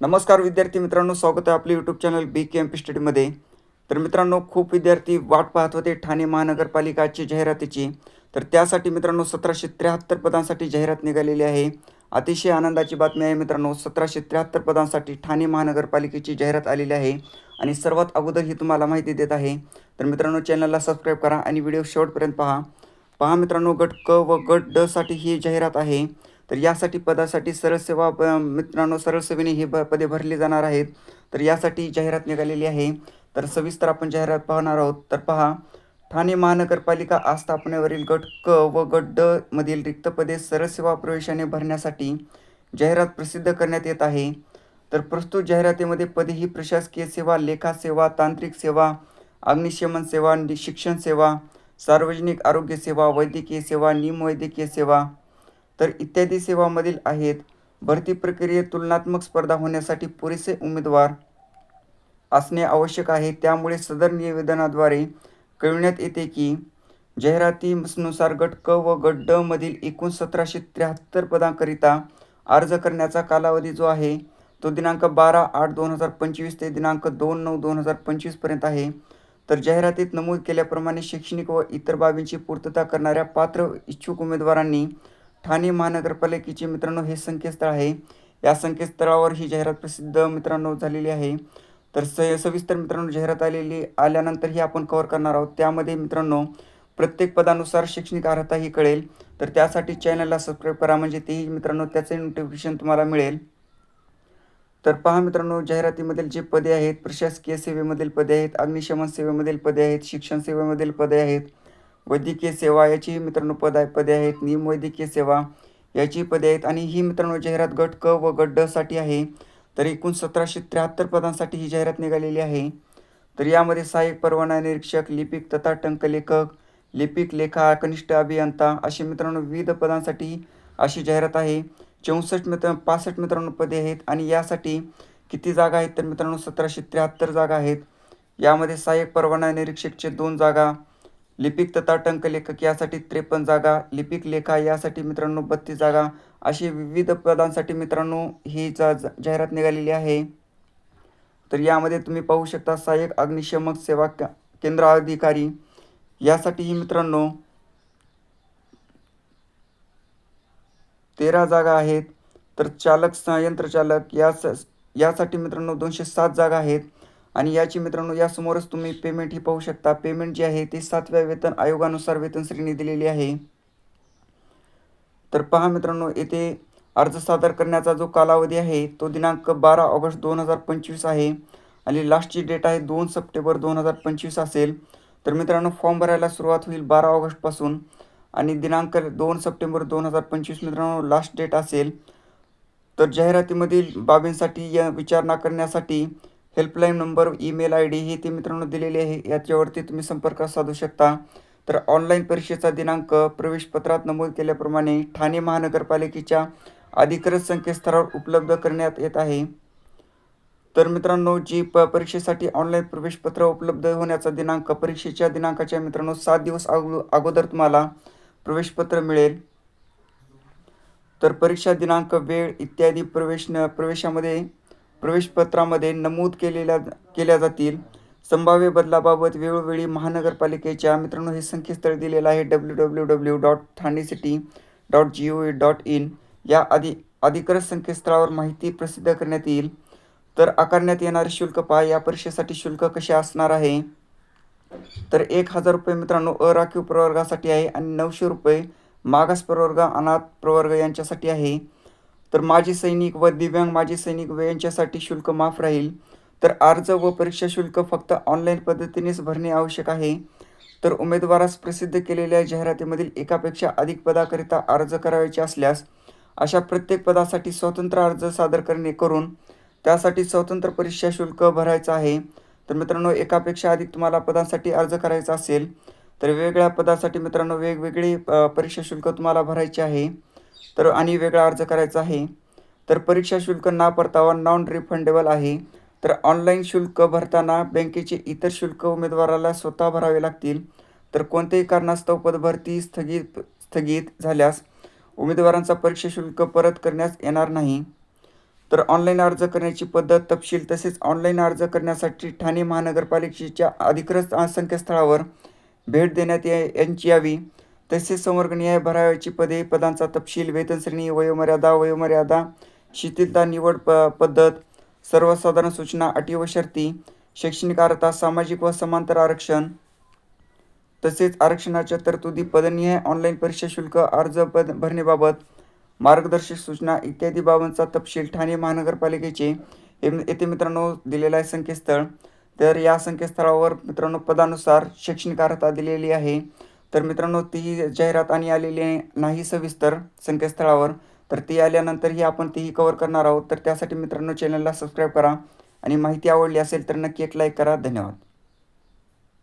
नमस्कार विद्यार्थी मित्रांनो स्वागत आहे आपले YouTube channel B K M P स्टडीमध्ये तर मित्रांनो खूप विद्यार्थी वाट पाहत होते ठाणे महानगरपालिकाची जाहिरातीची. तर त्यासाठी मित्रांनो सतराशे त्र्याहत्तर पदांसाठी जाहिरात निघालेली आहे. अतिशय आनंदाची बातमी आहे मित्रांनो सतराशे त्र्याहत्तर पदांसाठी ठाणे महानगरपालिकेची जाहिरात आलेली आहे आणि सर्वात अगोदर ही तुम्हाला माहिती देत आहे. तर मित्रांनो चॅनलला सबस्क्राईब करा आणि व्हिडिओ शेवटपर्यंत पहा. पहा मित्रांनो गट क व गट ड साठी ही जाहिरात आहे. तर यासाठी पदासाठी सरळ सेवा मित्रांनो सरळ सेवेने ही पदे भरली जाणार आहेत. तर यासाठी जाहिरात निघालेली आहे. तर सविस्तर आपण जाहिरात पाहणार आहोत. तर पहा ठाणे महानगरपालिका आस्थापनेवरील गट क व गट ड मधील रिक्त पदे सरळ सेवा प्रवेशाने भरण्यासाठी जाहिरात प्रसिद्ध करण्यात येत आहे. तर प्रस्तुत जाहिरातीमध्ये पदे ही प्रशासकीय सेवा लेखा सेवा तांत्रिक सेवा अग्निशमन सेवा नि- शिक्षण सेवा सार्वजनिक आरोग्य सेवा वैद्यकीय सेवा निमवैद्यकीय सेवा तर इत्यादी सेवांमधील आहेत. भरती प्रक्रियेत तुलनात्मक स्पर्धा होण्यासाठी पुरेसे उमेदवार असणे आवश्यक आहे. त्यामुळे सदर निवेदनाद्वारे कळविण्यात येते की जाहिरातीनुसार गट क व गट ड मधील एकूण सतराशे त्र्याहत्तर पदांकरिता अर्ज करण्याचा कालावधी जो आहे तो दिनांक बारा आठ दोन हजार पंचवीस ते दिनांक दोन नऊ दोन हजार पंचवीसपर्यंत आहे. तर जाहिरातीत नमूद केल्याप्रमाणे शैक्षणिक व इतर बाबींची पूर्तता करणाऱ्या पात्र इच्छुक उमेदवारांनी ठाणे महानगरपालिकेचे मित्रांनो हे संकेतस्थळ आहे. या संकेतस्थळावर ही जाहिरात प्रसिद्ध मित्रांनो झालेली आहे. तर स सविस्तर मित्रांनो जाहिरात आलेली आल्यानंतर ही आपण कव्हर करणार आहोत. त्यामध्ये मित्रांनो प्रत्येक पदानुसार शैक्षणिक अर्हता ही कळेल. तर त्यासाठी चॅनलला सबस्क्राईब करा म्हणजे तेही मित्रांनो त्याचे नोटिफिकेशन तुम्हाला मिळेल. तर पहा मित्रांनो जाहिरातीमधील जे पदे आहेत प्रशासकीय सेवेमधील पदे आहेत अग्निशमन सेवेमधील पदे आहेत शिक्षण सेवेमधील पदे आहेत. वैद्यकीय सेवा याची मित्रांनो पद आहे पदे आहेत. निमवैद्यकीय सेवा याची पदे आहेत आणि ही मित्रांनो जाहिरात गट क व गट ड साठी आहे. तर एकूण सतराशे त्र्याहत्तर पदांसाठी ही जाहिरात निघालेली आहे. तर यामध्ये सहाय्यक परवाना निरीक्षक लिपिक तथा टंकलेखक लिपिक लेखा कनिष्ठ अभियंता असे मित्रांनो विविध पदांसाठी अशी जाहिरात आहे. चौसष्ट मित्र पासष्ट मित्रांनो पदे आहेत आणि यासाठी किती जागा आहेत तर मित्रांनो सतराशे त्र्याहत्तर जागा आहेत. यामध्ये सहाय्यक परवाना निरीक्षकचे दोन जागा लिपिक तथा टंकलेखक यासाठी त्रेपन्न जागा लिपिक लेखा यासाठी मित्रांनो बत्तीस जागा अशी विविध पदांसाठी मित्रांनो ही जा जा- जाहिरात निघालेली आहे. तर यामध्ये तुम्ही पाहू शकता सहाय्यक अग्निशमक सेवा केंद्र अधिकारी. यासाठीही मित्रांनो तेरा जागा आहेत. तर चालक संयंत्र चालक या यासाठी मित्रांनो दोनशे सात जागा आहेत. आणि याची मित्रांनो यासमोरच तुम्ही पेमेंट ही पाहू शकता. पेमेंट जी आहे ती सातव्या वेतन आयोगानुसार वेतन श्रेणी दिलेली आहे. तर पहा मित्रांनो येथे अर्ज सादर करण्याचा जो कालावधी आहे तो दिनांक बारा ऑगस्ट दोन हजार पंचवीस आहे. आणि लास्टची डेट आहे दोन सप्टेंबर दोन हजार पंचवीस असेल. तर मित्रांनो फॉर्म भरायला सुरुवात होईल बारा ऑगस्टपासून आणि दिनांक दोन सप्टेंबर दोन हजार पंचवीस मित्रांनो लास्ट डेट असेल. तर जाहिरातीमधील बाबींसाठी या विचारणा करण्यासाठी helpline number email I D हे ते मित्रांनो दिलेले आहे. याच्यावरती तुम्ही संपर्क साधू शकता. तर ऑनलाईन परीक्षेचा दिनांक प्रवेशपत्रात नमूद केल्याप्रमाणे ठाणे महानगरपालिकेच्या अधिकृत संकेतस्थळावर उपलब्ध करण्यात येत आहे. तर मित्रांनो जी प परीक्षेसाठी ऑनलाईन प्रवेशपत्र उपलब्ध होण्याचा दिनांक परीक्षेच्या दिनांकाच्या मित्रांनो सात दिवस अगो अगोदर तुम्हाला प्रवेशपत्र मिळेल. तर परीक्षा दिनांक वेळ इत्यादी प्रवेश न प्रवेशामध्ये प्रवेशपत्रामध्ये नमूद केलेल्या केल्या जातील. संभाव्य बदलाबाबत वेळोवेळी महानगरपालिकेच्या मित्रांनो हे संकेतस्थळ दिलेलं आहे W W W dot Thane city dot G O V dot in या आधी अधिकृत संकेतस्थळावर माहिती प्रसिद्ध करण्यात येईल. तर आकारण्यात येणारे शुल्क पहा. या परीक्षेसाठी शुल्क कसे असणार आहे? तर एक हजार रुपये मित्रांनो अराखीव प्रवर्गासाठी आहे आणि नऊशे रुपये मागास प्रवर्ग अनाथ प्रवर्ग यांच्यासाठी आहे. तर माजी सैनिक व दिव्यांग माजी सैनिक व यांच्यासाठी शुल्क माफ राहील. तर अर्ज व परीक्षा शुल्क फक्त ऑनलाईन पद्धतीनेच भरणे आवश्यक आहे. तर उमेदवारास प्रसिद्ध केलेल्या जाहिरातीमधील एकापेक्षा अधिक पदाकरिता अर्ज करावयाचे असल्यास अशा प्रत्येक पदासाठी स्वतंत्र अर्ज सादर करणे करून त्यासाठी स्वतंत्र परीक्षा शुल्क भरायचं आहे. तर मित्रांनो एकापेक्षा अधिक तुम्हाला पदांसाठी अर्ज करायचा असेल तर वेगवेगळ्या पदासाठी मित्रांनो वेगवेगळी परीक्षा शुल्क तुम्हाला भरायचे आहे. तर आणि वेगळा अर्ज करायचा आहे. तर परीक्षा शुल्क ना परतावा नॉन रिफंडेबल आहे. तर ऑनलाईन शुल्क भरताना बँकेचे इतर शुल्क उमेदवाराला स्वतः भरावे लागतील. तर कोणत्याही कारणास्तव पदभरती स्थगित स्थगित झाल्यास उमेदवारांचा परीक्षा शुल्क परत करण्यास येणार नाही. तर ऑनलाईन अर्ज करण्याची पद्धत तपशील तसेच ऑनलाईन अर्ज करण्यासाठी ठाणे महानगरपालिकेच्या अधिकृत संकेतस्थळावर भेट देण्यात या यांची यावी. तसेच संवर्गनीय भरावयाची पदे पदांचा तपशील वेतनश्रेणी वयोमर्यादा वयोमर्यादा शिथिलता निवड प पद्धत सर्वसाधारण सूचना अटी व शर्ती शैक्षणिक अर्हता सामाजिक व समांतर आरक्षण तसेच आरक्षणाच्या तरतुदी पदनीय ऑनलाईन परीक्षा शुल्क अर्ज पद भरण्याबाबत मार्गदर्शक सूचना इत्यादी बाबांचा तपशील ठाणे महानगरपालिकेचे येथे मित्रांनो दिलेला आहे संकेतस्थळ. तर या संकेतस्थळावर मित्रांनो पदानुसार शैक्षणिक अर्हता दिलेली आहे. तर मित्रांनो ती जाहिरात आणि आलेली नाही सविस्तर संकेतस्थळावर. तर ती आल्यानंतरही आपण तीही कवर करणार आहोत. तर त्यासाठी मित्रांनो चॅनलला सबस्क्राईब करा. आणि माहिती आवडली असेल तर नक्की एक लाईक करा. धन्यवाद.